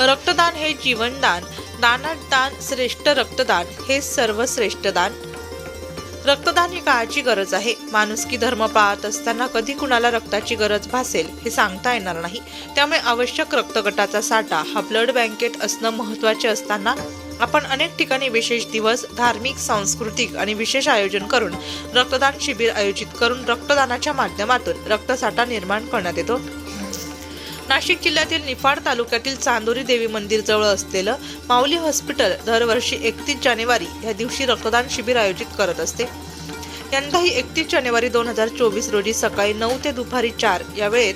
रक्तदान हे जीवनदान दानात दान श्रेष्ठ रक्तदान हे सर्वश्रेष्ठ दान. रक्तदान ही काळाची गरज आहे. माणुसकी धर्म पाळत असताना कधी कुणाला रक्ताची गरज भासेल हे सांगता येणार नाही. त्यामुळे आवश्यक रक्तगटाचा साठा हा ब्लड बँकेट असणं महत्त्वाचे असताना आपण अनेक ठिकाणी विशेष दिवस धार्मिक सांस्कृतिक आणि विशेष आयोजन करून रक्तदान शिबिर आयोजित करून रक्तदानाच्या माध्यमातून रक्तसाठा निर्माण करण्यात येतो. नाशिक जिल्ह्यातील निफाड तालुक्यातील चांदोरी देवी मंदिर जवळ असलेलं माऊली हॉस्पिटल दरवर्षी एकतीस जानेवारी या दिवशी रक्तदान शिबिर आयोजित करत असते. यंदाही एकतीस जानेवारी दोन हजार चोवीस रोजी सकाळी नऊ ते दुपारी चार या वेळेत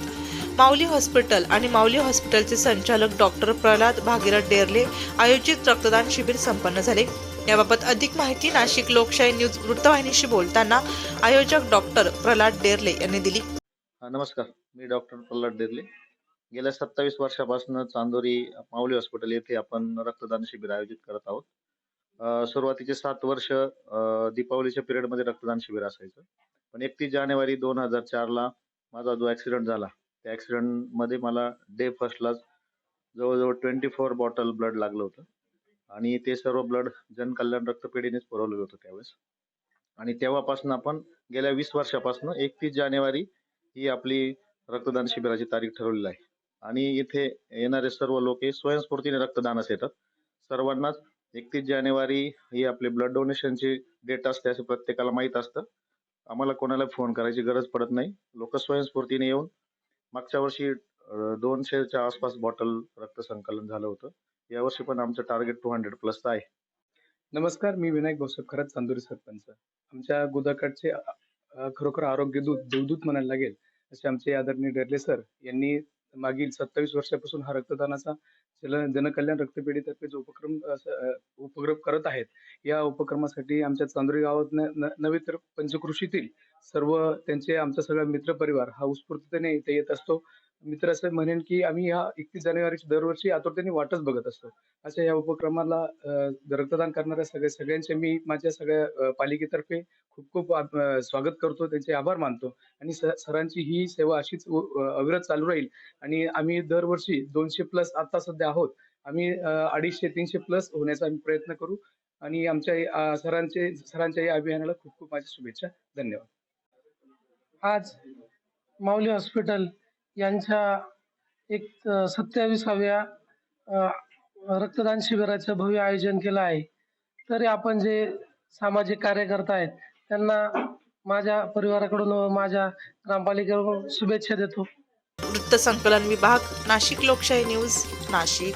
माऊली हॉस्पिटल आणि माऊली हॉस्पिटलचे संचालक डॉक्टर प्रल्हाद भागीरथ डेरले आयोजित रक्तदान शिबिर संपन्न झाले. याबाबत अधिक माहिती नाशिक लोकशाही न्यूज वृत्तवाहिनीशी बोलताना आयोजक डॉक्टर प्रल्हाद डेरले यांनी दिली. नमस्कार. मी डॉक्टर प्रल्हाद डेरले. गेल्या सत्तावीस वर्षापासून चांदोरी माऊली हॉस्पिटल येथे आपण रक्तदान शिबिर आयोजित करत आहोत. सुरुवातीचे सात वर्ष दीपावलीच्या पिरियडमध्ये रक्तदान शिबिर असायचं. पण एकतीस जानेवारी दोन हजार चारला माझा जो ॲक्सिडेंट झाला त्या ॲक्सिडेंटमध्ये मला डे फर्स्टलाच जवळजवळ ट्वेंटी फोर बॉटल ब्लड लागलं होतं. आणि ते सर्व ब्लड जनकल्याण रक्तपेढीनेच पुरवलेलं होतं त्यावेळेस. आणि तेव्हापासून आपण गेल्या वीस वर्षापासून एकतीस जानेवारी ही आपली रक्तदान शिबिराची तारीख ठरवलेली आहे. आणि इथे येणारे सर्व लोक हे स्वयंस्फूर्तीने रक्तदानास येतात. सर्वांनाच एकतीस जानेवारी ही आपली ब्लड डोनेशनची डेट असते असं प्रत्येकाला माहीत असतं. आम्हाला कोणाला फोन करायची गरज पडत नाही. लोक स्वयंस्फूर्तीने येऊन मागच्या वर्षी दोनशेच्या आसपास बॉटल रक्त संकलन झालं होतं. यावर्षी पण आमचं टार्गेट टू हंड्रेड प्लस आहे. नमस्कार मी विनायक भाऊसाहेब खरंच चांदुरी सरपंच. आमच्या गोदाकाठचे खरोखर आरोग्य दूत देवदूत म्हणायला लागेल असे आमचे आदरणीय डरले सर यांनी मागील सत्तावीस वर्षापासून हा रक्तदानाचा जन जनकल्याण रक्तपेढीतर्फे जो उपक्रम उपक्रम करत आहेत या उपक्रमासाठी आमच्या चांदोरी गावात नव्हे तर पंचकृषीतील सर्व त्यांचे आमचा सगळा मित्रपरिवार हा उत्स्फूर्ततेने इथे येत असतो. मित्र असं म्हणेन की आम्ही ह्या एकतीस जानेवारीची दरवर्षी आतुरतेने वाटच बघत असतो. अशा या उपक्रमाला रक्तदान करणाऱ्या सगळ्या सगळ्यांचे मी माझ्या सगळ्या पालिकेतर्फे खूप खूप स्वागत करतो त्यांचे आभार मानतो. आणि सरांची ही सेवा अशीच अविरत चालू राहील. आणि आम्ही दरवर्षी दोनशे प्लस आता सध्या आहोत. आम्ही अडीचशे तीनशे प्लस होण्याचा आम्ही प्रयत्न करू. आणि आमच्या सरांचे सरांच्या या अभियानाला खूप खूप माझ्या शुभेच्छा. धन्यवाद. आज माऊली हॉस्पिटल यांच्या एक अ, सत्ताविसाव्या रक्तदान शिबिराचं भव्य आयोजन केलं आहे. तरी आपण जे सामाजिक कार्य आहेत त्यांना माझ्या परिवाराकडून व माझ्या ग्रामपालिकेकडून शुभेच्छा देतो. वृत्त संकलन विभाग नाशिक लोकशाही न्यूज नाशिक.